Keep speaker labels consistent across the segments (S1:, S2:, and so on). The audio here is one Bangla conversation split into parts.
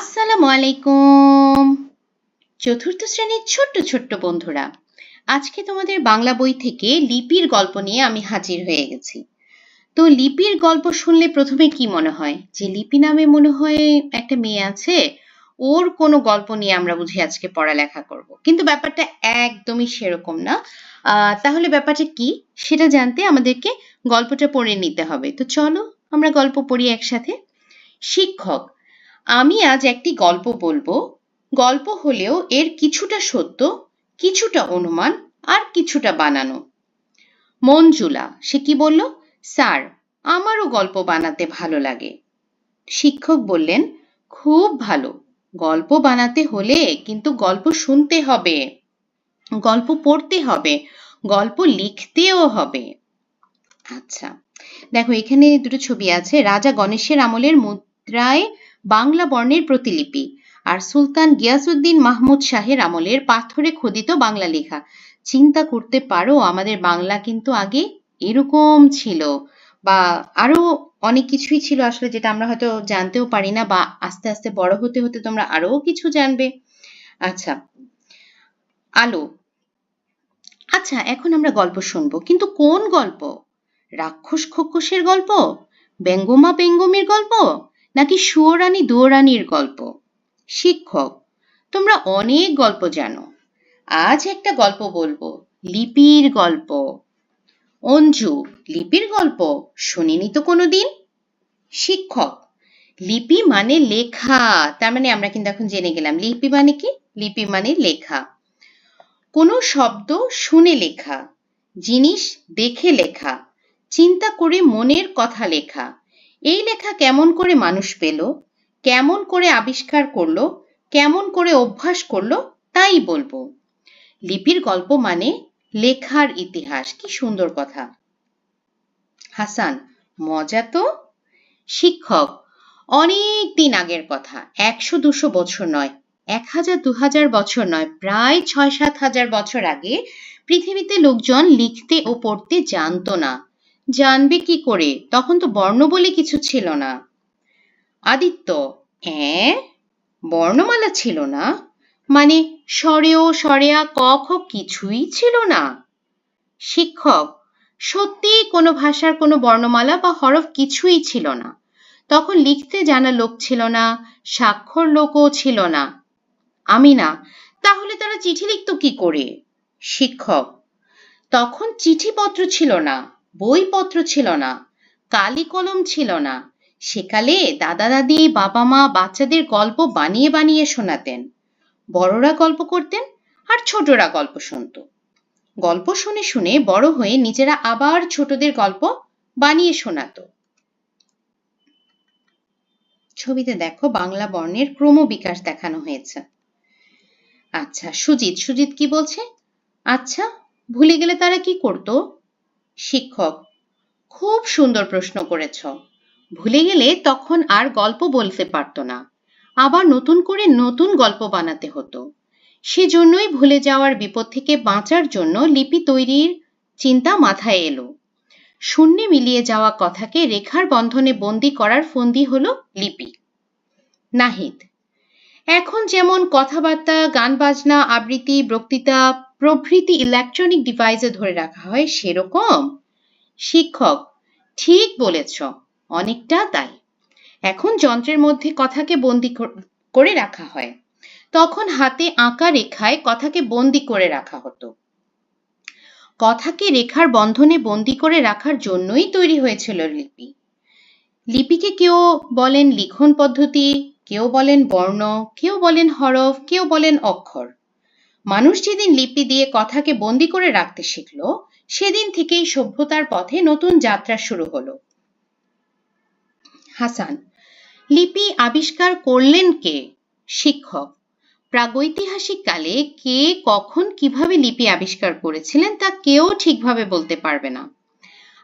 S1: আসসালামু আলাইকুম। চতুর্থ শ্রেণির ছোট্ট ছোট্ট বন্ধুরা, আজকে তোমাদের বাংলা বই থেকে লিপির গল্প নিয়ে আমি হাজির হয়ে গেছি। তো লিপির গল্প শুনলে প্রথমে কি মনে হয়? যে লিপি নামে মনে হয় একটা মেয়ে আছে, ওর কোনো গল্প নিয়ে আমরা বুঝি আজকে পড়ালেখা করব। কিন্তু ব্যাপারটা একদমই সেরকম না। তাহলে ব্যাপারটা কি? সেটা জানতে আমাদেরকে গল্পটা পড়ে নিতে হবে। তো চলো আমরা গল্প পড়ি একসাথে। শিক্ষক আমি আজ একটি গল্প বলব। গল্প হলেও এর কিছুটা সত্য, কিছুটা অনুমান আর কিছুটা বানানো। মঞ্জুলা, সে কি বলল? স্যার, আমারও গল্প বানাতে ভালো লাগে। শিক্ষক বললেন, খুব ভালো। গল্প বানাতে হলে কিন্তু গল্প শুনতে হবে। গল্প পড়তে হবে, গল্প লিখতেও হবে। আচ্ছা দেখো এখানে দুটো ছবি আছে। রাজা গণেশের আমলের মুদ্রায় বাংলা বর্ণের প্রতিলিপি। আর সুলতান গিয়াসুদ্দিন মাহমুদ শাহের আমলের পাথরে খোদিত বাংলা লেখা। চিন্তা করতে পারো, আমাদের বাংলা কিন্তু আগে এরকম ছিল। বা আরও অনেক কিছুই ছিল আসলে যেটা আমরা হয়তো জানতেও পারি না বা আস্তে আস্তে বড় হতে হতে তোমরা আরও কিছু জানবে। আচ্ছা আলো। আচ্ছা এখন আমরা গল্প শুনব। কিন্তু কোন গল্প? রাক্ষস খোকসের গল্প? ব্যঙ্গমা বেঙ্গমের গল্প? নাকি সুয়োরানী দুয়োরানীর গল্প? শিক্ষক, তোমরা অনেক গল্প জানো। আজ একটা গল্প বলব, লিপির গল্প। অঞ্জু, লিপির গল্প? শুনিনি তো কোনোদিন? শিক্ষক, লিপি মানে লেখা, তার মানে আমরা কিন্তু এখন জেনে গেলাম। লিপি মানে কি? লিপি মানে লেখা। কোনো শব্দ শুনে লেখা, জিনিস দেখে লেখা, চিন্তা করে মনের কথা লেখা। এই লেখা কেমন করে মানুষ পেল? কেমন করে আবিষ্কার করল? কেমন করে অভ্যাস করল? তাই বলব। লিপির গল্প মানে লেখার ইতিহাস। কি সুন্দর কথা। হাসান, মজা তো? শিক্ষক, অনেক দিন আগের কথা। একশো দুশো বছর নয়, এক হাজার দু হাজার বছর নয়, প্রায় ছয় সাত হাজার বছর আগে পৃথিবীতে লোকজন লিখতে ও পড়তে জানতো না। জানবে কি করে? তখন তো বর্ণ বলে কিছু ছিল না। আদিত্য হ্যাঁ বর্ণমালা ছিল না? মানে স্বরেও স্বরেয়া ক, খ কিছুই ছিল না? শিক্ষক, সত্যি কোনো ভাষার কোনো বর্ণমালা বা হরফ কিছুই ছিল না। তখন লিখতে জানা লোক ছিল না, স্বাক্ষর লোকও ছিল না। আমি না, তাহলে তারা চিঠি লিখতো কি করে? শিক্ষক, তখন চিঠিপত্র ছিল না। বইপত্র ছিল না কালি কলম ছিল না। সেকালে দাদা দাদি বাবা মা বাচ্চাদের গল্প বানিয়ে বানিয়ে শোনাতেন। বড়রা গল্প করতেন আর ছোটরা গল্প শুনত। গল্প শুনে শুনে বড় হয়ে নিজেরা আবার ছোটদের গল্প বানিয়ে শোনাতো। ছবিতে দেখো বাংলা বর্ণের ক্রমবিকাশ দেখানো হয়েছে। আচ্ছা সুজিত সুজিত কি বলছে? আচ্ছা ভুলে গেলে তারা কি করত? শিক্ষক। খুব সুন্দর প্রশ্ন করেছ। ভুলে গেলে তখন আর গল্প বলতে পারতো না। আবার নতুন করে নতুন গল্প বানাতে হতো। সেজন্যই ভুলে যাওয়ার বিপদ থেকে বাঁচার জন্য লিপি তৈরির চিন্তা মাথায় এলো। শূন্যে মিলিয়ে যাওয়া কথাকে রেখার বন্ধনে বন্দি করার ফন্দি হলো লিপি। নাহিদ, এখন যেমন কথাবার্তা, গান বাজনা, আবৃত্তি, বক্তৃতা প্রভৃতি ইলেকট্রনিক ডিভাইসে ধরে রাখা হয় সেরকম। শিক্ষক, ঠিক বলেছ, অনেকটা তাই। এখন যন্ত্রের মধ্যে কথাকে বন্দি করে রাখা হয়। তখন হাতে আঁকা রেখায় কথাকে বন্দি করে রাখা হতো। কথাকে রেখার বন্ধনে বন্দি করে রাখার জন্যই তৈরি হয়েছিল লিপি। লিপিকে কেউ বলেন লিখন পদ্ধতি, কেউ বলেন বর্ণ, কেউ বলেন হরফ, কেউ বলেন অক্ষর। মানুষ যেদিন লিপি দিয়ে কথাকে বন্দি করে রাখতে শিখল, সেদিন থেকেই সভ্যতার পথে নতুন যাত্রা শুরু হলো। হাসান, লিপি আবিষ্কার করলেন কে? শিক্ষক, প্রাগৈতিহাসিক কালে কে কখন কীভাবে লিপি আবিষ্কার করেছিলেন তা কেউ ঠিকভাবে বলতে পারবে না।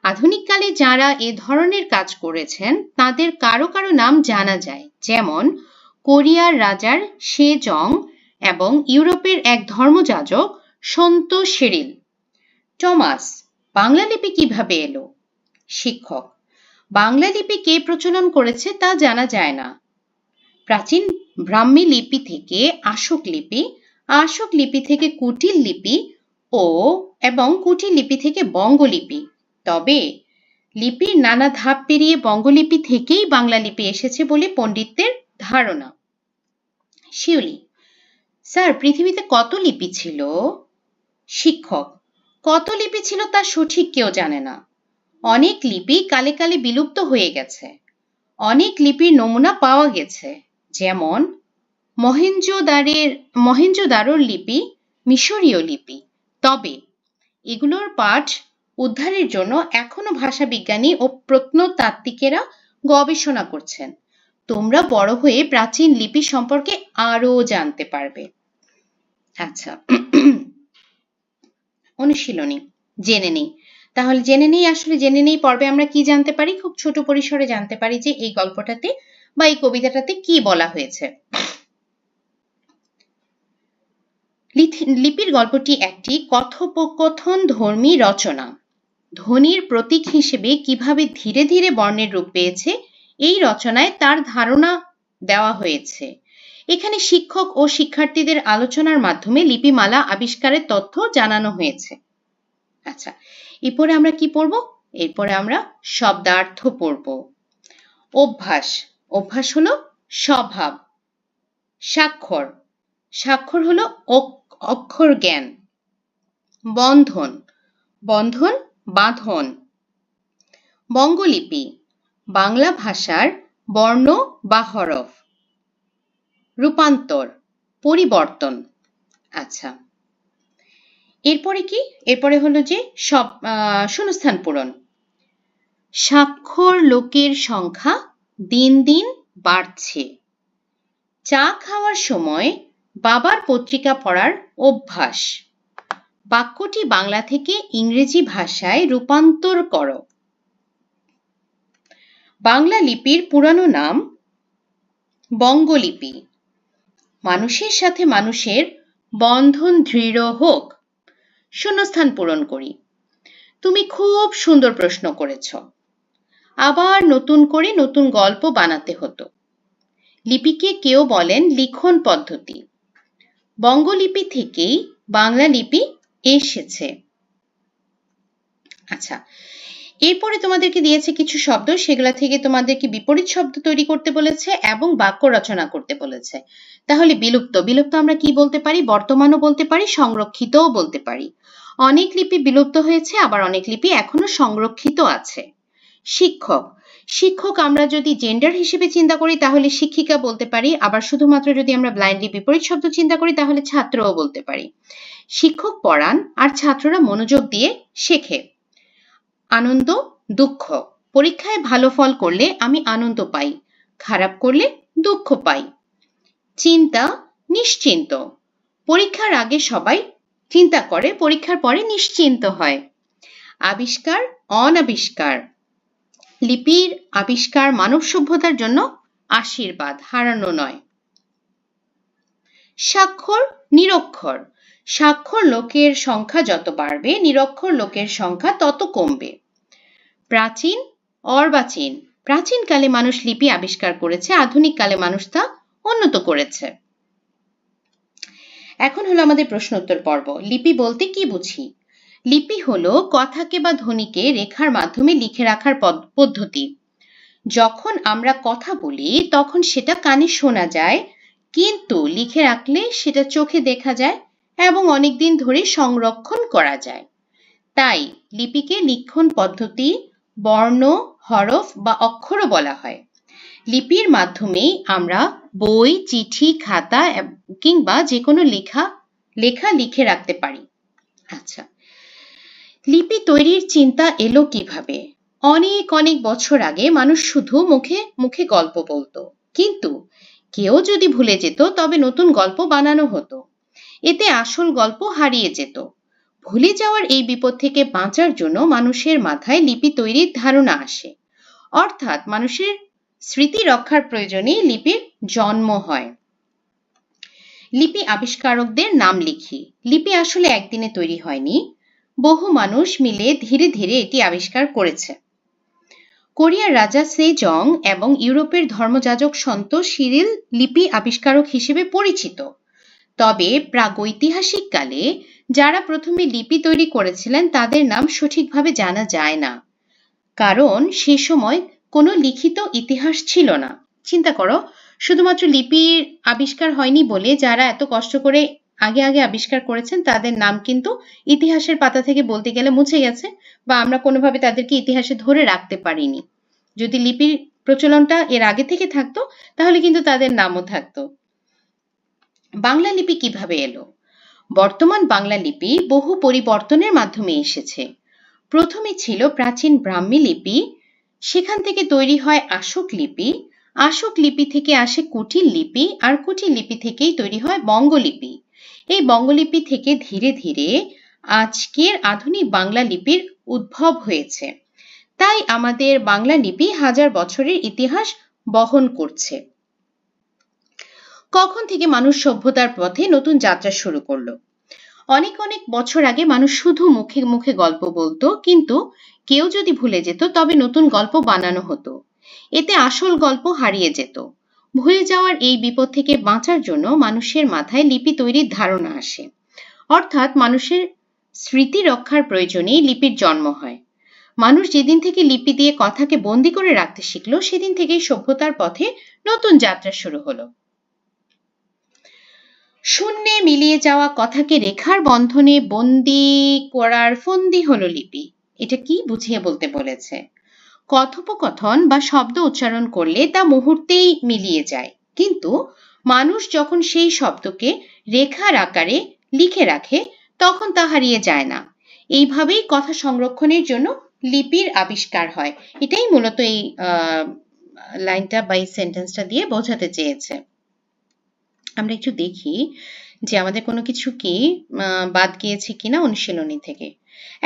S1: আধুনিক কালে যারা এ ধরনের কাজ করেছেন, তাদের কারও কারও নাম জানা যায়, যেমন কোরিয়ার রাজার সে জং এবং ইউরোপের এক ধর্মযাজক সন্ত সেরিল টমাস, বাংলা লিপি কীভাবে এলো? শিক্ষক, বাংলা লিপি কে প্রচলন করেছে তা জানা যায় না। প্রাচীন ব্রাহ্মী লিপি থেকে আশোক লিপি আশোক লিপি থেকে কুটিল লিপি ও এবং কুটিল লিপি থেকে বঙ্গলিপি তবে লিপির নানা ধাপ পেরিয়ে বঙ্গলিপি থেকেই বাংলা লিপি এসেছে বলে পণ্ডিতদের ধারণা। শিউলি স্যার, পৃথিবীতে কত লিপি ছিল? শিক্ষক, কত লিপি ছিল তা সঠিক কেউ জানে না। অনেক লিপি কালে কালে বিলুপ্ত হয়ে গেছে। অনেক লিপির নমুনা পাওয়া গেছে, যেমন মহেঞ্জোদারের, মহেঞ্জোদারোর লিপি, মিশরীয় লিপি। তবে এগুলোর পাঠ উদ্ধারের জন্য এখনও ভাষাবিজ্ঞানী ও প্রত্নতাত্ত্বিকেরা গবেষণা করছেন। তোমরা বড় হয়ে প্রাচীন লিপি সম্পর্কে আরও জানতে পারবে। আচ্ছা। অনুশীলনী, জেনে নেই। তাহলে জেনে নেই, আসলে জেনে নেই, পর্বে আমরা কি জানতে পারি? খুব ছোট পরিসরে জানতে পারি যে এই গল্পটাতে বা এই কবিতাটাতে কি বলা হয়েছে। লিপির গল্পটি একটি কথোপকথন ধর্মী রচনা। ধ্বনির প্রতীক হিসেবে কীভাবে ধীরে ধীরে বর্ণের রূপ পেয়েছে, এই রচনায় তার ধারণা দেওয়া হয়েছে। এখানে শিক্ষক ও শিক্ষার্থীদের আলোচনার মাধ্যমে লিপিমালা আবিষ্কারের তথ্য জানানো হয়েছে। আচ্ছা এরপরে আমরা কি পড়ব? এরপরে আমরা শব্দার্থ পড়ব। অভ্যাস অভ্যাস হলো স্বভাব, স্বাক্ষর স্বাক্ষর হলো অক্ষর জ্ঞান, বন্ধন বন্ধন, বাঁধন, বঙ্গলিপি, বাংলা ভাষার বর্ণ বা হরফ। রূপান্তর, পরিবর্তন। আচ্ছা। এরপরে কি? এরপরে হলো যে সব শূন্যস্থান পূরণ। স্বাক্ষর লোকের সংখ্যা দিন দিন বাড়ছে। চা খাওয়ার সময় বাবার পত্রিকা পড়ার অভ্যাস। বাক্যটি বাংলা থেকে ইংরেজি ভাষায় রূপান্তর করো। বাংলা লিপির পুরানো নাম বঙ্গলিপি। মানুষের সাথে মানুষের বন্ধন দৃঢ় হোক। শূন্যস্থান পূরণ করি। তুমি খুব সুন্দর প্রশ্ন করেছ। আবার নতুন করে নতুন গল্প বানাতে হতো। লিপিকে কেউ বলেন লিখন পদ্ধতি। বঙ্গলিপি থেকেই বাংলা লিপি এসেছে। আচ্ছা এরপরে তোমাদেরকে দিয়েছে কিছু শব্দ, সেগুলা থেকে তোমাদেরকে বিপরীত শব্দ তৈরি করতে বলেছে এবং বাক্য রচনা করতে বলেছে। তাহলে বিলুপ্ত বিলুপ্ত আমরা কি বলতে পারি? বর্তমানও বলতে পারি, সংরক্ষিতও বলতে পারি। অনেক লিপি বিলুপ্ত হয়েছে, আবার অনেক লিপি এখনও সংরক্ষিত আছে। শিক্ষক শিক্ষক আমরা যদি জেন্ডার হিসেবে চিন্তা করি, তাহলে শিক্ষিকা বলতে পারি, আবার শুধুমাত্র যদি আমরা ব্লাইন্ডলি বিপরীত শব্দ চিন্তা করি, তাহলে ছাত্রও বলতে পারি। শিক্ষক পড়ান, আর ছাত্ররা মনোযোগ দিয়ে শেখে। আনন্দ, দুঃখ। পরীক্ষায় ভালো ফল করলে আমি আনন্দ পাই, খারাপ করলে দুঃখ পাই। চিন্তা নিশ্চিন্ত। পরীক্ষার আগে সবাই চিন্তা করে, পরীক্ষার পরে নিশ্চিন্ত হয়। আবিষ্কার, অনাবিষ্কার। লিপির আবিষ্কার মানব সভ্যতার জন্য আশীর্বাদ, হারানো নয়। স্বাক্ষর, নিরক্ষর। স্বাক্ষর লোকের সংখ্যা যত বাড়বে, নিরক্ষর লোকের সংখ্যা তত কমবে। প্রাচীন অর্বাচীন প্রাচীনকালে মানুষ লিপি আবিষ্কার করেছে আধুনিক কালে মানুষ তা উন্নত করেছে। এখন হলো আমাদের প্রশ্ন উত্তর পর্ব। লিপি বলতে কি বুঝি? লিপি হলো কথাকে বা ধ্বনিকে রেখার মাধ্যমে লিখে রাখার পদ্ধতি। যখন আমরা কথা বলি, তখন সেটা কানে শোনা যায়, কিন্তু লিখে রাখলে সেটা চোখে দেখা যায় এবং অনেকদিন ধরে সংরক্ষণ করা যায়। তাই লিপিকে লিখন পদ্ধতি, বর্ণ, হরফ বা অক্ষরও বলা হয়। লিপির মাধ্যমেই আমরা বই, চিঠি, খাতা কিংবা যে কোনো লেখা লেখা লিখে রাখতে পারি। আচ্ছা। লিপি তৈরির চিন্তা এলো কীভাবে? অনেক অনেক বছর আগে মানুষ শুধু মুখে মুখে গল্প বলতো। কিন্তু কেউ যদি ভুলে যেত, তবে নতুন গল্প বানানো হতো। এতে আসল গল্প হারিয়ে যেত। ভুলে যাওয়ার এই বিপদ থেকে বাঁচার জন্য মানুষের মাথায় লিপি তৈরির ধারণা আসে। অর্থাৎ মানুষের স্মৃতি রক্ষার প্রয়োজনে লিপির জন্ম হয়। লিপি আবিষ্কারকদের নাম লিখি। লিপি আসলে একদিনে তৈরি হয়নি। বহু মানুষ মিলে ধীরে ধীরে এটি আবিষ্কার করেছে। কোরিয়ার রাজা সেজং এবং ইউরোপের ধর্মযাজক সন্ত সিরিল লিপি আবিষ্কারক হিসেবে পরিচিত। তবে প্রাগৈতিহাসিক কালে যারা প্রথমে লিপি তৈরি করেছিলেন, তাদের নাম সঠিকভাবে জানা যায় না। কারণ সে সময় কোনো লিখিত ইতিহাস ছিল না। চিন্তা করো, শুধুমাত্র লিপির আবিষ্কার হয়নি বলে যারা এত কষ্ট করে আগে আগে আবিষ্কার করেছেন, তাদের নাম কিন্তু ইতিহাসের পাতা থেকে বলতে গেলে মুছে গেছে বা আমরা কোনোভাবে তাদেরকে ইতিহাসে ধরে রাখতে পারিনি। যদি লিপির প্রচলনটা এর আগে থেকে থাকতো, তাহলে কিন্তু তাদের নামও থাকতো। বাংলা লিপি কীভাবে এলো? বর্তমান বাংলা লিপি বহু পরিবর্তনের মাধ্যমে এসেছে। প্রথমে ছিল প্রাচীন ব্রাহ্মী লিপি, সেখান থেকে তৈরি হয় আশোক লিপি আশোক লিপি থেকে আসে কুটিল লিপি আর কুটিল লিপি থেকেই তৈরি হয় বঙ্গলিপি। এই বঙ্গলিপি থেকে ধীরে ধীরে আজকের আধুনিক বাংলা লিপির উদ্ভব হয়েছে। তাই আমাদের বাংলা লিপি হাজার বছরের ইতিহাস বহন করছে। কখন থেকে মানুষ সভ্যতার পথে নতুন যাত্রা শুরু করল? অনেক অনেক বছর আগে মানুষ শুধু মুখে মুখে গল্প বলতো, কিন্তু কেউ যদি ভুলে যেত, তবে নতুন গল্প বানানো হতো। এতে আসল গল্প হারিয়ে যেত। ভুলে যাওয়ার এই বিপদ থেকে বাঁচার জন্য মানুষের মাথায় লিপি তৈরির ধারণা আসে। অর্থাৎ মানুষের স্মৃতি রক্ষার প্রয়োজনেই লিপির জন্ম হয়। মানুষ যেদিন থেকে লিপি দিয়ে কথাকে বন্দি করে রাখতে শিখলো, সেদিন থেকেই সভ্যতার পথে নতুন যাত্রা শুরু হলো। শূন্যে মিলিয়ে যাওয়া কথাকে রেখার বন্ধনে বন্দি করার ফন্দি হলো লিপি। এটা কি বুঝিয়ে বলতে বলেছে? কথোপকথন বা শব্দ উচ্চারণ করলে তা মুহূর্তেই মিলিয়ে যায়। কিন্তু মানুষ যখন সেই শব্দকে রেখার আকারে লিখে রাখে, তখন তা হারিয়ে যায় না। এইভাবেই কথা সংরক্ষণের জন্য লিপির আবিষ্কার হয়। এটাই মূলত এই লাইনটা বা এই সেন্টেন্সটা দিয়ে বোঝাতে চেয়েছে। আমরা একটু দেখি যে আমাদের কোনো কিছু কি বাদ গিয়েছে কিনা অনুশীলনী থেকে।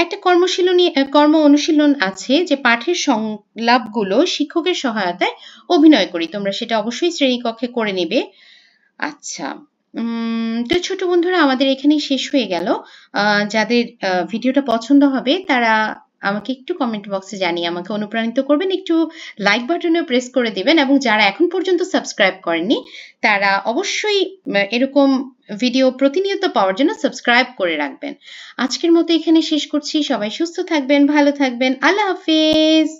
S1: একটা কর্মশীলনী কর্ম অনুশীলন আছে যে পাঠের সংলাপগুলো শিক্ষকের সহায়তায় অভিনয় করি। তোমরা সেটা অবশ্যই শ্রেণীকক্ষে করে নেবে। আচ্ছা তো ছোট বন্ধুরা, আমাদের এখানেই শেষ হয়ে গেল। যাদের ভিডিওটা পছন্দ হবে, তারা আমাকে একটু কমেন্ট বক্সে জানিয়ে আমাকে অনুপ্রাণিত করবেন। একটু লাইক বাটনেও প্রেস করে দিবেন এবং যারা এখন পর্যন্ত সাবস্ক্রাইব করেননি, তারা অবশ্যই এরকম ভিডিও প্রতিনিয়ত পাওয়ার জন্য সাবস্ক্রাইব করে রাখবেন। আজকের মতো এখানে শেষ করছি। সবাই সুস্থ থাকবেন, ভালো থাকবেন। আল্লাহ হাফিজ!